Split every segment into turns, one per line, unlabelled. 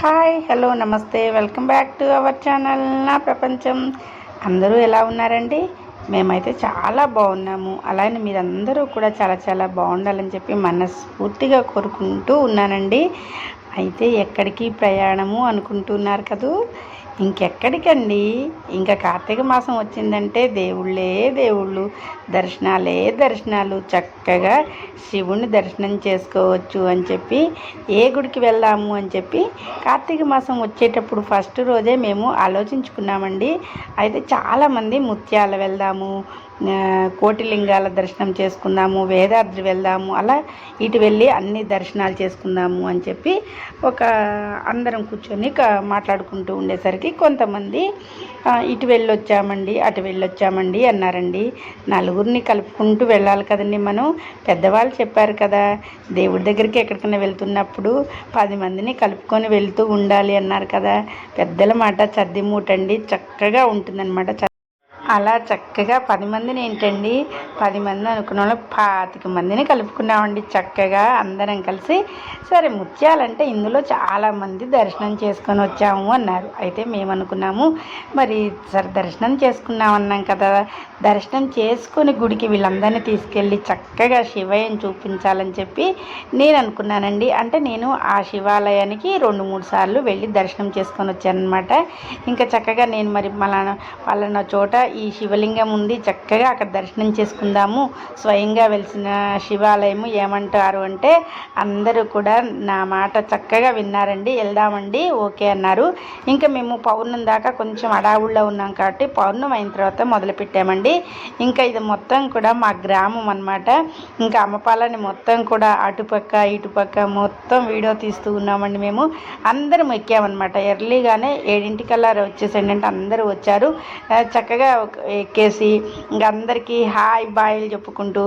Hi hello నమస్తే. Welcome back to our channel నా ప్రపంచం. అందరూ ఎలా ఉన్నారండి? మేమైతే చాలా బాగున్నాము. అలానే మీరందరూ కూడా చాలా చాలా బాగుండాలని చెప్పి మనస్ఫూర్తిగా కోరుకుంటూ ఉన్నానండి. అయితే ఎక్కడికి ప్రయాణము అనుకుంటున్నారు కదూ? ఇంకెక్కడికండి? ఇంకా కార్తీక మాసం వచ్చిందంటే దేవుళ్ళే దేవుళ్ళు దర్శనాలే దర్శనాలు. చక్కగా శివుణ్ణి దర్శనం చేసుకోవచ్చు అని చెప్పి ఏ గుడికి వెళ్దాము అని చెప్పి కార్తీక మాసం వచ్చేటప్పుడు ఫస్ట్ రోజే మేము ఆలోచించుకున్నామండి. అయితే చాలామంది ముత్యాల వెళ్దాము కోటిలింగాల దర్శనం చేసుకుందాము వేదాద్రి వెళ్దాము అలా ఇటు వెళ్ళి అన్ని దర్శనాలు చేసుకుందాము అని చెప్పి ఒక అందరం కూర్చొని మాట్లాడుకుంటూ ఉండేసరికి కొంతమంది ఇటు వెళ్ళొచ్చామండి అటు వెళ్ళొచ్చామండి అన్నారండి. నలుగురిని కలుపుకుంటూ వెళ్ళాలి కదండి మనం. పెద్దవాళ్ళు చెప్పారు కదా దేవుడి దగ్గరికి ఎక్కడికైనా వెళ్తున్నప్పుడు పది మందిని కలుపుకొని వెళ్తూ ఉండాలి అన్నారు కదా. పెద్దల మాట చద్దిమూటండి చక్కగా ఉంటుందన్నమాట అలా చక్కగా పది మందిని ఏంటండి? పది మంది అనుకున్న వాళ్ళు పాతిక మందిని కలుపుకున్నామండి చక్కగా అందరం కలిసి. సరే ముత్యాలంటే ఇందులో చాలా మంది దర్శనం చేసుకొని వచ్చాము అన్నారు. అయితే మేము అనుకున్నాము మరి సరే దర్శనం చేసుకున్నాం అన్నాం కదా. దర్శనం చేసుకుని గుడికి వీళ్ళందరినీ తీసుకెళ్ళి చక్కగా శివయం చూపించాలని చెప్పి నేను అనుకున్నానండి. అంటే నేను ఆ శివాలయానికి రెండు మూడు సార్లు వెళ్ళి దర్శనం చేసుకొని వచ్చానమాట ఇంకా చక్కగా నేను మరి మళ్ళా పలానా చోట ఈ శివలింగం ఉంది చక్కగా అక్కడ దర్శనం చేసుకుందాము. స్వయంగా వెలిసిన శివాలయము ఏమంటారు అంటే అందరూ కూడా నా మాట చక్కగా విన్నారండి వెళ్దామండి ఓకే అన్నారు. ఇంకా మేము పౌర్ణం దాకా కొంచెం అడావుల్లో ఉన్నాం కాబట్టి పౌర్ణం అయిన తర్వాత మొదలు పెట్టామండి. ఇంకా ఇది మొత్తం కూడా మా గ్రామం అన్నమాట. ఇంకా అమ్మపాలని మొత్తం కూడా అటుపక్క ఇటుపక్క మొత్తం వీడియో తీస్తూ ఉన్నామండి మేము. అందరం ఎక్కామన్నమాట. ఎర్లీగానే ఏడింటికల్లా వచ్చేసండి అంటే అందరూ వచ్చారు. చక్కగా ఎక్కేసి ఇంకా అందరికీ హాయ్ బాయలు చెప్పుకుంటూ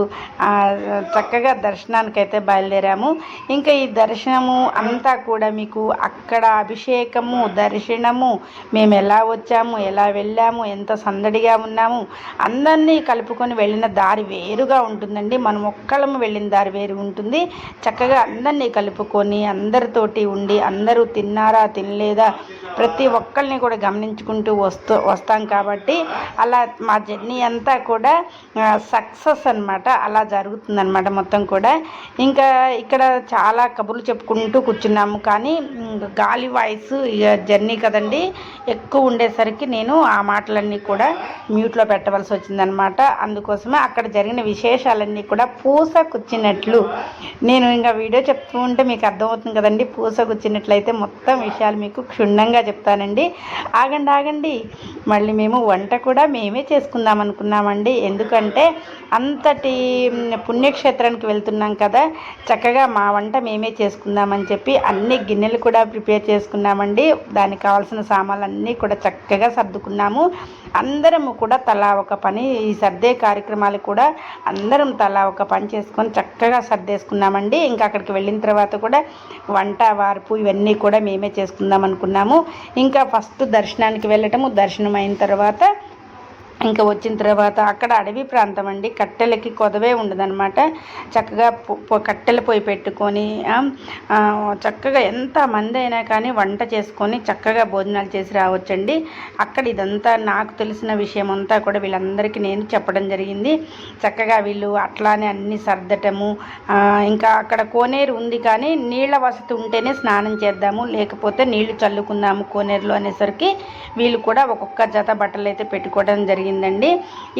చక్కగా దర్శనానికి అయితే బయలుదేరాము. ఇంకా ఈ దర్శనము అంతా కూడా మీకు అక్కడ అభిషేకము దర్శనము మేము ఎలా వచ్చాము ఎలా వెళ్ళాము ఎంత సందడిగా ఉన్నాము అందరినీ కలుపుకొని వెళ్ళిన దారి వేరుగా ఉంటుందండి. మనం ఒక్కళ్ళము వెళ్ళిన దారి వేరు ఉంటుంది. చక్కగా అందరినీ కలుపుకొని అందరితోటి ఉండి అందరూ తిన్నారా తినలేదా ప్రతి ఒక్కరిని కూడా గమనించుకుంటూ వస్తూ వస్తాం కాబట్టి అలా మా జర్నీ అంతా కూడా సక్సెస్ అనమాట అలా జరుగుతుందనమాట మొత్తం కూడా. ఇంకా ఇక్కడ చాలా కబుర్లు చెప్పుకుంటూ కూర్చున్నాము. కానీ గాలి వాయిస్ ఇక జర్నీ కదండి ఎక్కువ ఉండేసరికి నేను ఆ మాటలన్నీ కూడా మ్యూట్లో పెట్టవలసి వచ్చిందనమాట అందుకోసమే అక్కడ జరిగిన విశేషాలన్నీ కూడా పూస కూర్చున్నట్లు నేను ఇంకా వీడియో చెప్తూ ఉంటే మీకు అర్థమవుతుంది కదండి పూస కూర్చున్నట్లయితే మొత్తం విషయాలు మీకు క్షుణ్ణంగా చెప్తానండి. ఆగండి ఆగండి. మళ్ళీ మేము వంట కూడా మేమే చేసుకుందాం అనుకున్నామండి. ఎందుకంటే అంతటి పుణ్యక్షేత్రానికి వెళ్తున్నాం కదా. చక్కగా మా వంట మేమే చేసుకుందామని చెప్పి అన్ని గిన్నెలు కూడా ప్రిపేర్ చేసుకున్నామండి. దానికి కావాల్సిన సామాన్లు అన్నీ కూడా చక్కగా సర్దుకున్నాము. అందరము కూడా తలా ఒక పని ఈ సర్దే కార్యక్రమాలు కూడా అందరం తలా ఒక పని చేసుకొని చక్కగా సర్దేసుకున్నామండి. ఇంకా అక్కడికి వెళ్ళిన తర్వాత కూడా వంట వార్పు ఇవన్నీ కూడా మేమే చేసుకుందాం అనుకున్నాము. ఇంకా ఫస్ట్ దర్శనానికి వెళ్ళటము దర్శనం అయిన తర్వాత ఇంకా వచ్చిన తర్వాత అక్కడ అడవి ప్రాంతం అండి. కట్టెలకి కొదవే ఉండదన్నమాట. చక్కగా కట్టెల పొయ్యి పెట్టుకొని చక్కగా ఎంత మంది అయినా కానీ వంట చేసుకొని చక్కగా భోజనాలు చేసి రావచ్చండి. అక్కడ ఇదంతా నాకు తెలిసిన విషయం అంతా కూడా వీళ్ళందరికీ నేను చెప్పడం జరిగింది. చక్కగా వీళ్ళు అట్లానే అన్ని సర్దటము ఇంకా అక్కడ కోనేరు ఉంది కానీ నీళ్ళ వసతి ఉంటేనే స్నానం చేద్దాము లేకపోతే నీళ్ళు చల్లుకుందాము కోనేరులో అనేసరికి వీళ్ళు కూడా ఒక్కొక్క జత బట్టలు అయితే పెట్టుకోవడం జరిగిందండి.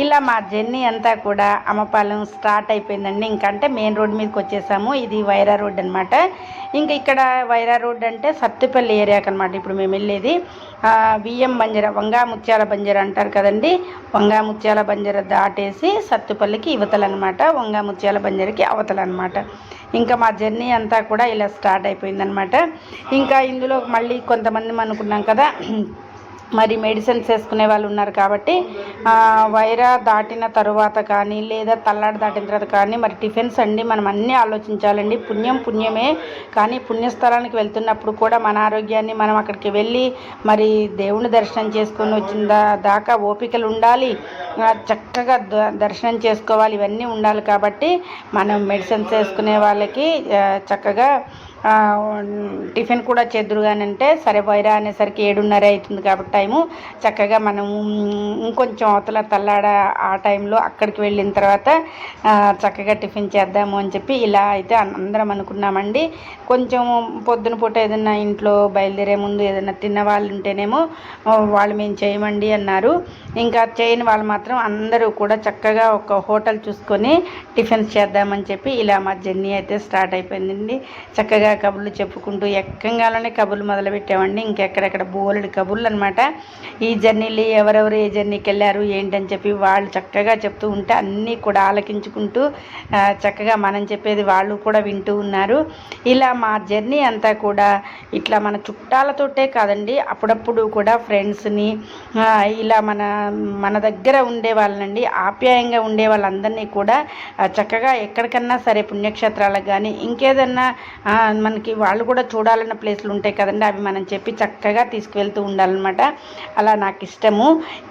ఇలా మా జర్నీ అంతా కూడా అమ్మపాలెం స్టార్ట్ అయిపోయిందండి. ఇంకంటే మెయిన్ రోడ్ మీదకి వచ్చేసాము. ఇది వైరా రోడ్ అనమాట ఇంకా ఇక్కడ వైరా రోడ్ అంటే సత్తుపల్లి ఏరియాకి అనమాట ఇప్పుడు మేము వెళ్ళేది. బియ్యం బంజర వంగా ముత్యాల బంజర అంటారు కదండి. వంగా ముత్యాల బంజర దాటేసి సత్తుపల్లికి ఇవతల అనమాట వంగా ముత్యాల బంజరకి అవతలనమాట ఇంకా మా జర్నీ అంతా కూడా ఇలా స్టార్ట్ అయిపోయిందనమాట ఇంకా ఇందులో మళ్ళీ కొంతమంది అనుకున్నాం కదా మరి మెడిసిన్స్ వేసుకునే వాళ్ళు ఉన్నారు కాబట్టి వైరా దాటిన తరువాత కానీ లేదా తల్లాడు దాటిన తర్వాత కానీ మరి టిఫిన్స్ అండి మనం అన్నీ ఆలోచించాలండి. పుణ్యం పుణ్యమే. కానీ పుణ్యస్థలానికి వెళ్తున్నప్పుడు కూడా మన ఆరోగ్యాన్ని మనం అక్కడికి వెళ్ళి మరి దేవుని దర్శనం చేసుకొని వచ్చిన దాకా ఓపికలు ఉండాలి. చక్కగా ద- దర్శనం చేసుకోవాలి. ఇవన్నీ ఉండాలి కాబట్టి మనం మెడిసిన్స్ వేసుకునే వాళ్ళకి చక్కగా టిఫిన్ కూడా చేద్దురు కానీ అంటే సరే పోయిరా అనేసరికి ఏడున్నర అవుతుంది కాబట్టి టైము. చక్కగా మనము ఇంకొంచెం అవతల తల్లాడ ఆ టైంలో అక్కడికి వెళ్ళిన తర్వాత చక్కగా టిఫిన్ చేద్దాము అని చెప్పి ఇలా అయితే అందరం అనుకున్నామండి. కొంచెం పొద్దున పూట ఏదైనా ఇంట్లో బయలుదేరే ముందు ఏదైనా తిన్న వాళ్ళు ఉంటేనేమో వాళ్ళు మేము చేయమండి అన్నారు. ఇంకా చేయని వాళ్ళు మాత్రం అందరూ కూడా చక్కగా ఒక హోటల్ చూసుకొని టిఫిన్స్ చేద్దామని చెప్పి ఇలా మా జర్నీ అయితే స్టార్ట్ అయిపోయిందండి. చక్కగా కబుర్లు చెప్పుకుంటూ ఎక్కంగానే కబుర్లు మొదలుపెట్టామండి ఇంకెక్కడెక్కడ బోలెడు కబుర్లు అనమాట ఈ జర్నీలు ఎవరెవరు ఏ జర్నీకి వెళ్ళారు ఏంటని చెప్పి వాళ్ళు చక్కగా చెప్తూ ఉంటే అన్నీ కూడా ఆలకించుకుంటూ చక్కగా మనం చెప్పేది వాళ్ళు కూడా వింటూ ఉన్నారు. ఇలా మా జర్నీ అంతా కూడా ఇట్లా మన చుట్టాలతోటే కాదండి. అప్పుడప్పుడు కూడా ఫ్రెండ్స్ని ఇలా మన మన దగ్గర ఉండే వాళ్ళనండి ఆప్యాయంగా ఉండే వాళ్ళందరినీ కూడా చక్కగా ఎక్కడికన్నా సరే పుణ్యక్షేత్రాలకు కానీ ఇంకేదన్నా మనకి వాళ్ళు కూడా చూడాలన్న ప్లేస్లు ఉంటాయి కదండి అవి మనం చెప్పి చక్కగా తీసుకువెళ్తూ ఉండాలన్నమాట. అలా నాకు ఇష్టము.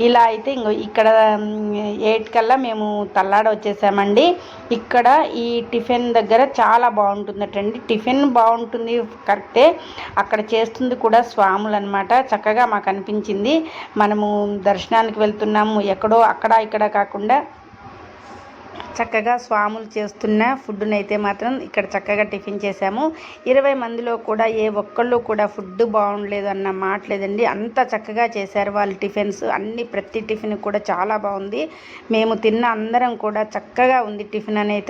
ఇలా అయితే ఇంకో ఇక్కడ ఎయిట్ కల్లా మేము తల్లాడ వచ్చేసామండి. ఇక్కడ ఈ టిఫిన్ దగ్గర చాలా బాగుంటుందటండి. టిఫిన్ బాగుంటుంది కరెక్టే. అక్కడ చేస్తుంది కూడా స్వాములు అనమాట చక్కగా మాకు అనిపించింది. మనము దర్శనానికి వెళ్తున్నాము. ఎక్కడో అక్కడ ఇక్కడ కాకుండా చక్కగా స్వాములు చేస్తున్న ఫుడ్ని అయితే మాత్రం ఇక్కడ చక్కగా టిఫిన్ చేశాము. ఇరవై మందిలో కూడా ఏ ఒక్కళ్ళు కూడా ఫుడ్ బాగుండలేదు అన్న మాట లేదండి. అంత చక్కగా చేశారు వాళ్ళు టిఫిన్స్. అన్ని ప్రతి టిఫిన్ కూడా చాలా బాగుంది. మేము తిన్న అందరం కూడా చక్కగా ఉంది టిఫిన్ అనేది.